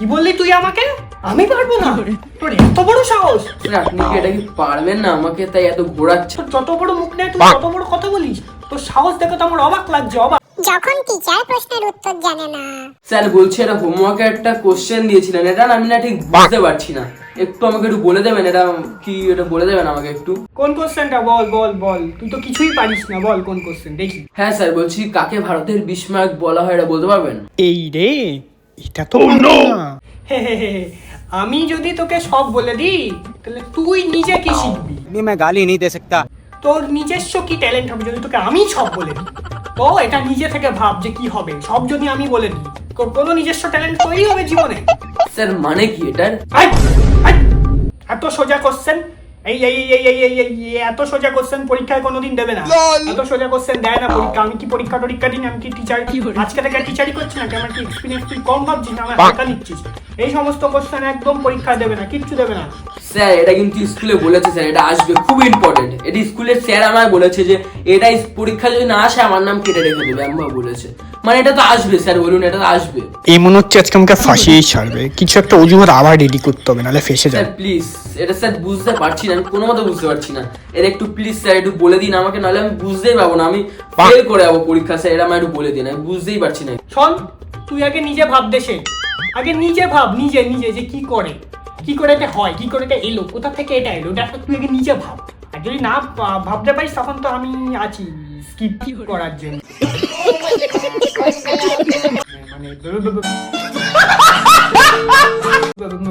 কি বললি তুই আমাকে? আমি পারব না। তোর এত বড় সাহস। আপনি কি এটা কি পারবেন না আমাকে তাই এত ঘোরাচ্ছে? যত বড় মুখ নেয় তুই তত বড় কথা বলিস তোর সাহস দেখে তো আমার অবাক লাগছে অবাক। যখন টিচার প্রশ্নের উত্তর জানে না। স্যার বলছি এটা হোমওয়ার্কে একটা কোশ্চেন দিয়েছিলেন। এটা আমি না ঠিক বুঝতে পারছি না। একটু আমাকে একটু বলে দেবেন এটা কি এটা বলে দেবেন আমাকে একটু? কোন কোশ্চেনটা বল বল বল। তুই তো কিছুই পারিস না। বল কোন কোশ্চেন দেখি। হ্যাঁ স্যার বলছি কাকে ভারতের বিস্মায়ক বলা হয় এটা বলতে পারবেন? এই রে এটা তো পারবো না হে হে হে হে। আমি যদি তোকে সব বলে দিই তাহলে তুই নিজে কি শিখবি नहीं मैं गाली नहीं दे सकता তোর নিজস্ব কি ট্যালেন্ট হবে যদি তোকে আমি সব বলে দিই তো এটা নিজে থেকে ভাব যে কি হবে সব যদি আমি বলে দিই তোর কোনো নিজস্ব ট্যালেন্ট তৈরি হবে জীবনে স্যার মানে কি এটার আই, আই, এত সোজা কোশ্চেন এই এই এই এই এই এই এত সোজা কোশ্চেন পরীক্ষায় কোনোদিন দেবে না। এত সোজা কোশ্চেন দেয় না পরীক্ষা। আমি কি পরীক্ষা টরীক্ষা দিন আমি কি টিচার আজকে থেকে টিচারই করছি নাকি আমার কি এক্সপিরিয়েন্স তুই কম ভাবছিস আমার নিচ্ছিস। এই সমস্ত কোশ্চেন একদম পরীক্ষা দেবে না কিচ্ছু দেবে না। স্যার এটা কিন্তু স্কুলে বলেছে স্যার। এটা আসবে খুব ইম্পর্টেন্ট এটা স্কুলের স্যার আমায় বলেছে যে এটা পরীক্ষা যদি না আসে আমার নাম কেটে রেখে দেবে। বলেছে। মানে এটা তো আসবে স্যার বলুন এটা তো আসবে। এই মনে হচ্ছে আজকে আমাকে ফাঁসিয়েই ছাড়বে। কিছু একটা অজুহাত আবার রেডি করতে হবে নাহলে ফেসে যাবে। প্লিজ এটা স্যার বুঝতে পারছি না, আমি কোনো বুঝতে পারছি না। একটু প্লিজ স্যার, একটু বলে দিন আমাকে, নাহলে আমি বুঝতেই না, আমি ফেল করে যাব পরীক্ষা স্যার এটা আমায় একটু বলে দিন, আমি বুঝতেই পারছি না। শোন, তুই আগে নিজে ভাব দেশে। আগে নিজে ভাব, নিজে নিজে, যে কি করে কি করে এটা হয়, কি করে এটা এলো, কোথা থেকে এটা এলো এটা তুই আগে নিজে ভাব। আর যদি না ভাবতে পারিস, তখন তো আমি আছি স্কিপ করার জন্য।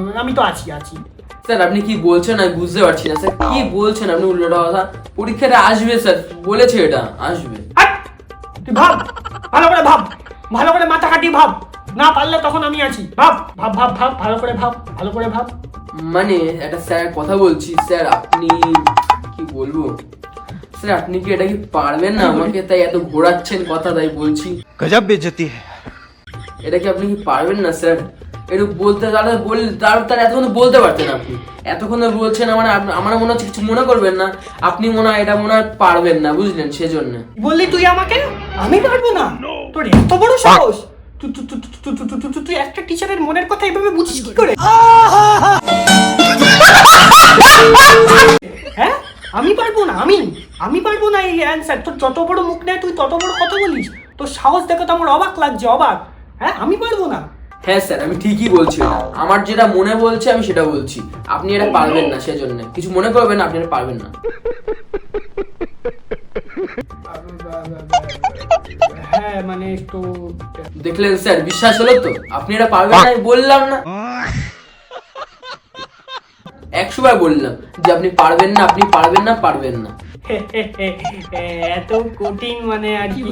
মানে আমি তো আছি আছি। স্যার আপনি কি বলছেন? আমি বুঝতে পারছি না স্যার। কি বলছেন আপনি? উল্টোটা কথা। পরীক্ষাটা আসবে স্যার। বলেছে এটা। আসবে। ভাব। ভালো করে ভাব। ভালো করে মাথা কাটিয়ে ভাব। না পারলে তখন আমি আছি। ভাব ভাব ভাব ভাব। ভালো করে ভাব ভালো করে ভাব। মানে একটা স্যার কথা বলছি স্যার আপনি কি বলব? স্যার আপনি কি এটা কি পারবেন না আমাকে? তাই এত ঘোরাচ্ছেন কথা তাই বলছি। গজব বেজতি এটা কি আপনি কি পারবেন না স্যার? একটু বলতে তাহলে বল তার তার এতক্ষণ বলতে পারতেন আপনি। এতক্ষণ বলছেন আমার আমার মনে হচ্ছে কিছু মনে করবেন না। আপনি মনে হয় এটা মনে হয় পারবেন না বুঝলেন সেজন্য। বললি তুই আমাকে? আমি পারব না? তোর এত বড় সাহস! তুই একটা টিচারের মনের কথা এইভাবে বুঝিস কি করে? হ্যাঁ? আমি পারব না আমি আমি পারব না এই অ্যান্সার তোর যত বড় মুখ নেয় তুই তত বড় কথা বলিস। তোর সাহস দেখে তো আমার অবাক লাগছে অবাক। হ্যাঁ? আমি পারব না। হ্যাঁ স্যার আমি ঠিকই বলছি। আমার যেটা মনে বলছে আমি সেটা বলছি। আপনি এটা পারবেন না সেজন্য। কিছু মনে করবেন না আপনি এটা পারবেন না। হ্যাঁ মানে দেখলেন স্যার বিশ্বাস হলো তো? আপনি এটা পারবেন না আমি বললাম না। একশো বার বললাম যে আপনি পারবেন না আপনি পারবেন না পারবেন না। এত কঠিন মানে আর কি।